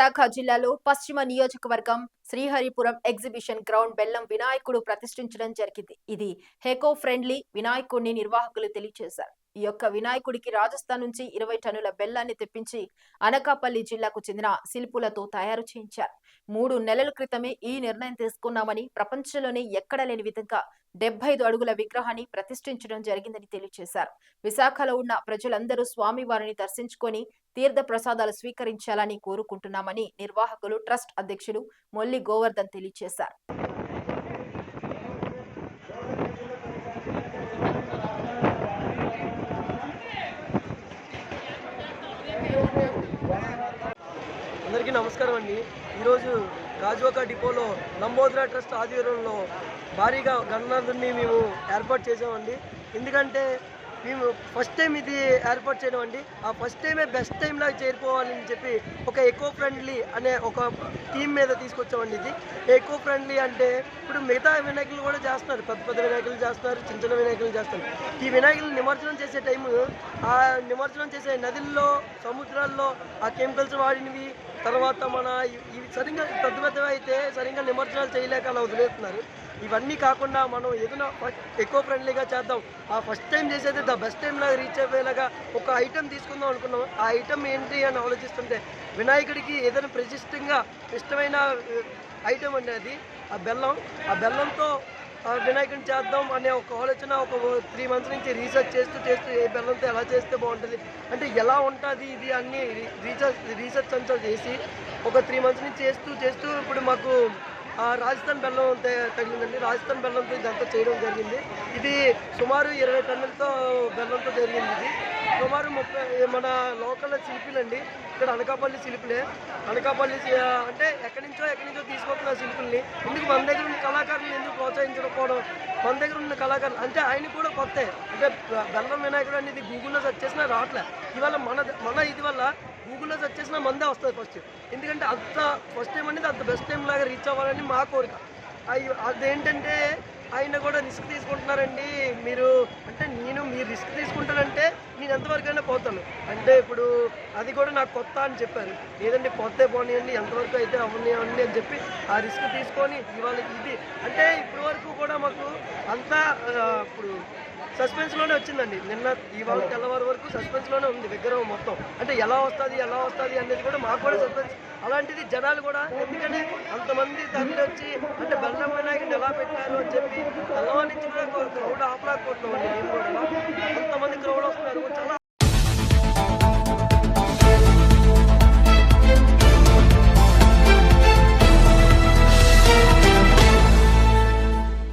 విశాఖ జిల్లాలో పశ్చిమ నియోజకవర్గం శ్రీహరిపురం ఎగ్జిబిషన్ గ్రౌండ్ బెల్లం వినాయకుడు ప్రతిష్ఠించడం జరిగింది. ఇది హెకో ఫ్రెండ్లీ వినాయకుడిని నిర్వాహకులు తెలియజేశారు ఈ యొక్క వినాయకుడికి రాజస్థాన్ నుంచి ఇరవై టన్నుల బెల్లాన్ని తెప్పించి అనకాపల్లి జిల్లాకు చెందిన శిల్పులతో తయారు చేయించారు. మూడు నెలల క్రితమే ఈ నిర్ణయం తీసుకున్నామని ప్రపంచంలోనే ఎక్కడ లేని విధంగా డెబ్బై ఐదు అడుగుల విగ్రహాన్ని ప్రతిష్ఠించడం జరిగిందని తెలియజేశారు విశాఖలో ఉన్న ప్రజలందరూ స్వామివారిని దర్శించుకొని తీర్థ ప్రసాదాలు స్వీకరించాలని కోరుకుంటున్నామని నిర్వాహకులు ట్రస్ట్ అధ్యక్షులు మొల్లి గోవర్ధన్ తెలియజేశారు అందరికీ నమస్కారం అండి. ఈరోజు గాజువాక డిపోలో లంబోద్రా ట్రస్ట్ ఆధ్వర్యంలో భారీగా గణనాథుని మేము ఏర్పాటు చేసామండి ఎందుకంటే మేము ఫస్ట్ టైం ఇది ఏర్పాటు చేయడం అండి. ఆ ఫస్ట్ టైమే బెస్ట్ టైం చేరిపోవాలని చెప్పి ఒక ఎకో ఫ్రెండ్లీ అనే ఒక థీమ్ మీద తీసుకొచ్చామండి ఇది. ఎకో ఫ్రెండ్లీ అంటే ఇప్పుడు మిగతా వినాయకులు కూడా చేస్తున్నారు. పెద్ద పెద్ద వినాయకులు చేస్తున్నారు చిన్న చిన్న వినాయకులు చేస్తున్నారు. ఈ వినాయకులు నిమజ్జనం చేసే టైము ఆ నిమజ్జనం చేసే నదుల్లో సముద్రాల్లో ఆ కెమికల్స్ వాడినవి తర్వాత మన ఇవి సరిగ్గా పెద్ద పెద్దవి అయితే సరిగ్గా నిమజ్జనాలు చేయలేక అలా వదిలేస్తున్నారు. ఇవన్నీ కాకుండా మనం ఏదైనా ఎక్కువ ఫ్రెండ్లీగా చేద్దాం. ఆ ఫస్ట్ టైం చేసేది ద బెస్ట్ టైం లాగా రీచ్ అయ్యేలాగా ఒక ఐటెం తీసుకుందాం అనుకున్నాం ఆ ఐటెం ఏంటి అని ఆలోచిస్తుంటే వినాయకుడికి ఏదైనా ప్రతిష్టంగా ఇష్టమైన ఐటెం అండి అది ఆ బెల్లం. ఆ బెల్లంతో వినాయకుని వినాయకుడిని చేద్దాం అనే ఒక ఆలోచన ఒక త్రీ మంత్స్ నుంచి రీసెర్చ్ చేస్తూ చేస్తూ ఏ బెల్లంతో ఎలా చేస్తే బాగుంటుంది అంటే ఎలా ఉంటుంది ఇది అన్ని రీసెర్చ్ రీసెర్చ్ అంతా చేసి ఒక త్రీ మంత్స్ నుంచి చేస్తూ చేస్తూ ఇప్పుడు మాకు రాజస్థాన్ బెల్లం తగిలిందండి. రాజస్థాన్ బెల్లంతో ఇదంతా చేయడం జరిగింది. ఇది సుమారు ఇరవై టన్నులతో బెల్లంతో జరిగింది ఇది. సుమారు ముప్పై మన లోకల్ శిల్పులండి. ఇక్కడ అనకాపల్లి శిల్పులే. అనకాపల్లి అంటే ఎక్కడి నుంచో ఎక్కడి నుంచో తీసుకొస్తున్న శిల్పుల్ని ఎందుకు మన దగ్గర ఉన్న కళాకారులను ఎందుకు ప్రోత్సహించకపోవడం మన దగ్గర ఉన్న కళాకారులు అంటే ఆయన కూడా కొత్త. అంటే బెల్లం వినాయకుడు అనేది గూగుల్లో సెర్చ్ చేసినా రావట్లే ఇవాళ మన మన ఇది వల్ల గూగుల్లో సెర్చ్ చేసినా మందే వస్తుంది ఫస్ట్ ఎందుకంటే అంత ఫస్ట్ టైం అనేది అంత బెస్ట్ టైం లాగా రీచ్ అవ్వాలని మా కోరిక. అయ్యో అదేంటంటే ఆయన కూడా రిస్క్ తీసుకుంటున్నారండి. మీరు అంటే నేను మీరు రిస్క్ తీసుకుంటానంటే నేను ఎంతవరకైనా పోతాను. అంటే ఇప్పుడు అది కూడా నాకు కొత్త అని చెప్పారు. లేదండి పోతే పోనీయండి ఎంతవరకు అయితే అవనివ్వండి అని చెప్పి ఆ రిస్క్ తీసుకొని ఇవాళ ఇది. అంటే ఇప్పటి వరకు కూడా మాకు అంతా ఇప్పుడు సస్పెన్స్లోనే వచ్చిందండి. నిన్న ఇవాళ తెల్లవారు వరకు సస్పెన్స్లోనే ఉంది విగ్రహం మొత్తం. అంటే ఎలా వస్తుంది ఎలా వస్తుంది అనేది కూడా మాకు కూడా సస్పెన్స్ అలాంటిది జనాలు కూడా ఎందుకంటే అంతమంది తరలి వచ్చి అంటే బెల్లం వినాయకుడు ఎలా పెట్టారు అని చెప్పి తెల్లవారి నుంచి కూడా క్రౌడ్ ఆపలేకపోతున్నాం అండి మేము కూడా. అంతమంది క్రౌడ్ వస్తున్నారు. చాలా